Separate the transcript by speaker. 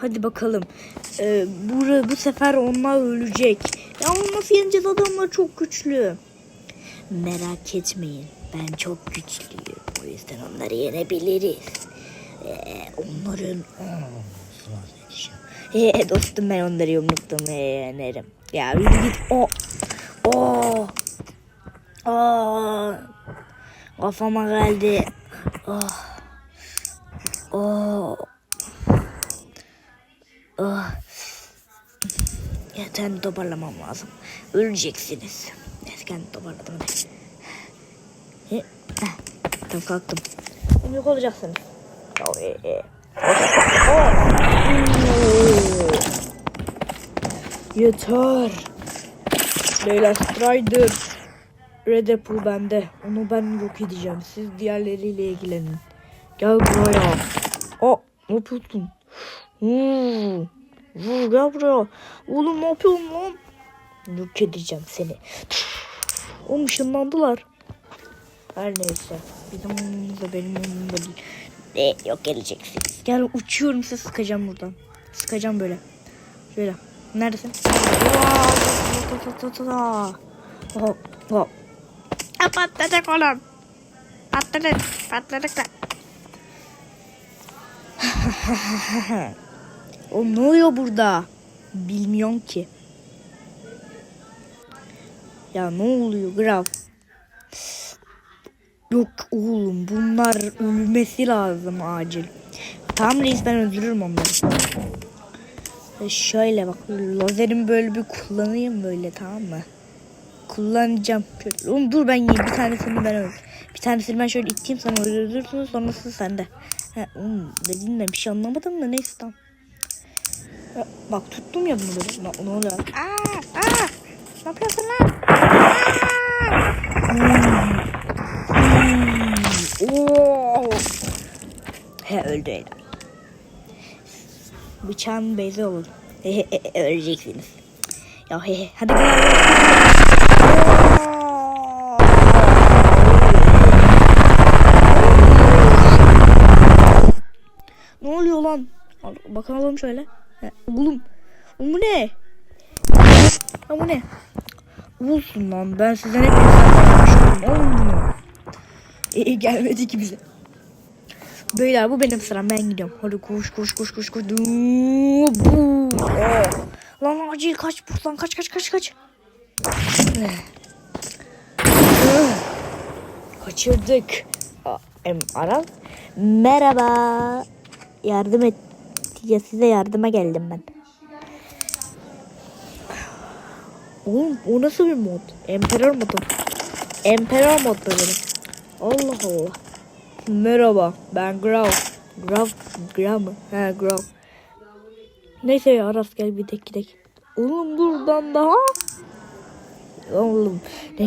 Speaker 1: Hadi bakalım. Ee, bu, bu sefer onlar ölecek. Ya ama yeneceğiz adamlar çok güçlü. Merak etmeyin. Ben çok güçlüyüm. O yüzden onları yenebiliriz. Ee, onların... Aa. Ee, dostum ben onları yumruktum. Ee, yenerim. Ya yürü git. O. O. O. Kafama geldi. Oh. Oh. Oh. Kendimi toparlamam lazım. Öleceksiniz. Neyse kendimi toparladım. heh, Tamam kalktım. Yok olacaksınız. E, e. Yeter. Leyla Strider. Red Apple bende. Onu ben yok edeceğim. Siz diğerleriyle ilgilenin. Gel buraya. Aa, ne yapıyorsun? Hmm. Vur gel buraya. Oğlum ne yapıyorsun lan? Yok edeceğim seni. Oğlum ışınlandılar. Her neyse. Bizim umurumda benim umurumda değil. Ne yok edeceksiniz. Gel uçuyorum size sıkacağım buradan. Sıkacağım böyle. Şöyle. Neredesin? Hop hop. Patladık oğlum. Patladık. Patladık da. o ne oluyor burada? Bilmiyorum ki. Ya ne oluyor Graf? Yok oğlum bunlar ölmesi lazım acil. Tamam reis ben öldürürüm onları. E Şöyle bak lazerimi böyle bir kullanayım böyle tamam mı? Kullanacağım. Oğlum dur ben yiyeyim bir tanesini ben öldür. Bir tanesini ben şöyle iteyim sana öldürürsün sonrası sende. He, oğlum dediğinden bir şey anlamadım da neyse tamam. Bak tuttum ya bunu böyle. Ne, oluyor? Aa, aa, ne yapıyorsun lan? Hmm. Hmm. He öldü helal. Bıçağın bezi olur. He he he öleceksiniz. Ya he he hadi gel. Ne oluyor lan? Al, Bakalım şöyle. He, oğlum. Bu ne? Ha bu ne? Olsun lan ben sizden hep insan Oğlum bunu. İyi gelmedi ki bize. Beyler bu benim sıram ben gidiyorum. Hadi koş koş koş koş koş. Bu. Oh. Lan acil kaç buradan kaç kaç kaç kaç. Eh. Eh. Kaçırdık. Em, Aral. Merhaba. Yardım et. Ya size yardıma geldim ben. Oğlum o nasıl bir mod? Emperor modu. Emperor mod benim. Allah Allah. Merhaba ben Grav. Grav. Grav mı? He Grav. Neyse ya Aras gel bir tek gidelim. Oğlum buradan daha. Oğlum. Ne?